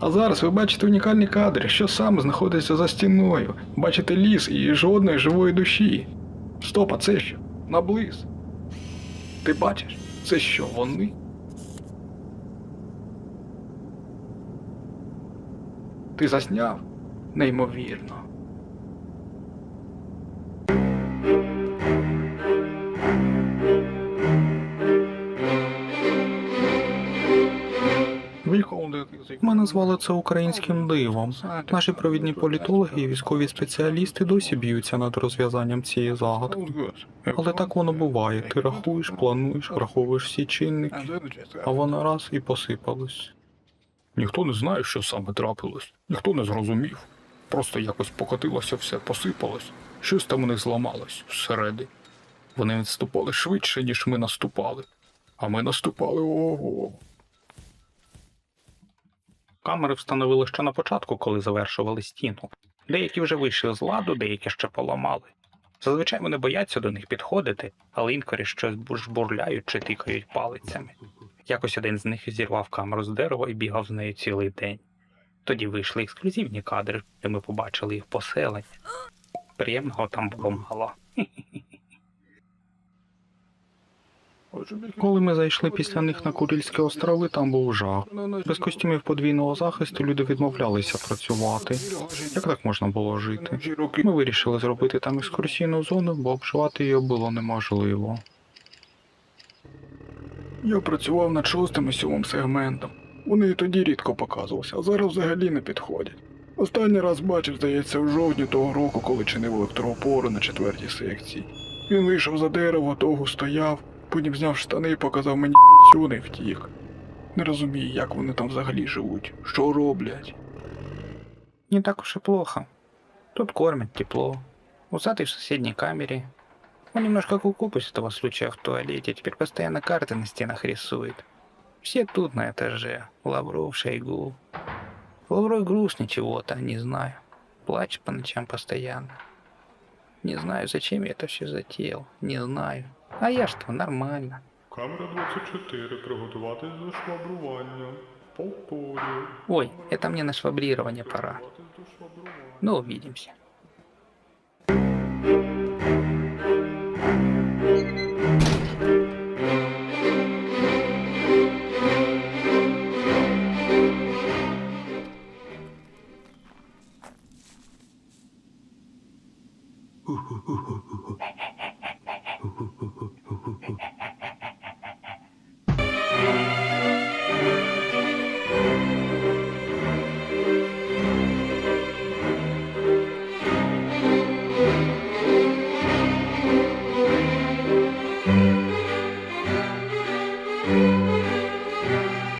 А зараз ви бачите унікальні кадри, що саме знаходиться за стіною. Бачите ліс і жодної живої душі. Стоп, а це що? Наблиз. Ти бачиш? Це що, вони? Ти засняв? Неймовірно. Ми назвали це українським дивом. Наші провідні політологи і військові спеціалісти досі б'ються над розв'язанням цієї загадки. Але так воно буває. Ти рахуєш, плануєш, враховуєш всі чинники, а воно раз і посипалось. Ніхто не знає, що саме трапилось, ніхто не зрозумів. Просто якось покотилося все, посипалось. Щось там у них зламалось всередині. Вони відступали швидше, ніж ми наступали. А ми наступали ого. Камери встановили ще на початку, коли завершували стіну. Деякі вже вийшли з ладу, деякі ще поламали. Зазвичай вони бояться до них підходити, але інколи щось жбурляють чи тикають палицями. Якось один з них зірвав камеру з дерева і бігав з нею цілий день. Тоді вийшли ексклюзивні кадри, де ми побачили їх поселення. Приємного там було мало. Коли ми зайшли після них на Курильські острови, там був жах. Без костюмів подвійного захисту люди відмовлялися працювати. Як так можна було жити? Ми вирішили зробити там екскурсійну зону, бо обживати її було неможливо. Я працював над шостим і сьомим сегментом. Вони і тоді рідко показувалися, а зараз взагалі не підходять. Останній раз бачив, здається, в жовтні того року, коли чинив електроопору на четвертій секції. Він вийшов за дерево, того стояв, потім зняв штани і показав мені пісюн і втік. Не розумію, як вони там взагалі живуть, що роблять. Не так уж и плохо. Тут кормят тепло. Усатый в соседней камере. Он немножко куку после того случая в туалете, теперь постоянно карты на стенах рисует. Все тут на этаже. Лавров, Шойгу. Лавров грустный чего-то, не знаю. Плачет по ночам постоянно. Не знаю, зачем я это все затеял. Не знаю. А я ж то нормально. Камера 24. Приготуватись до швабрування. Повторю. Ой, это мне на швабрирование пора. Ну, увидимся. Hey.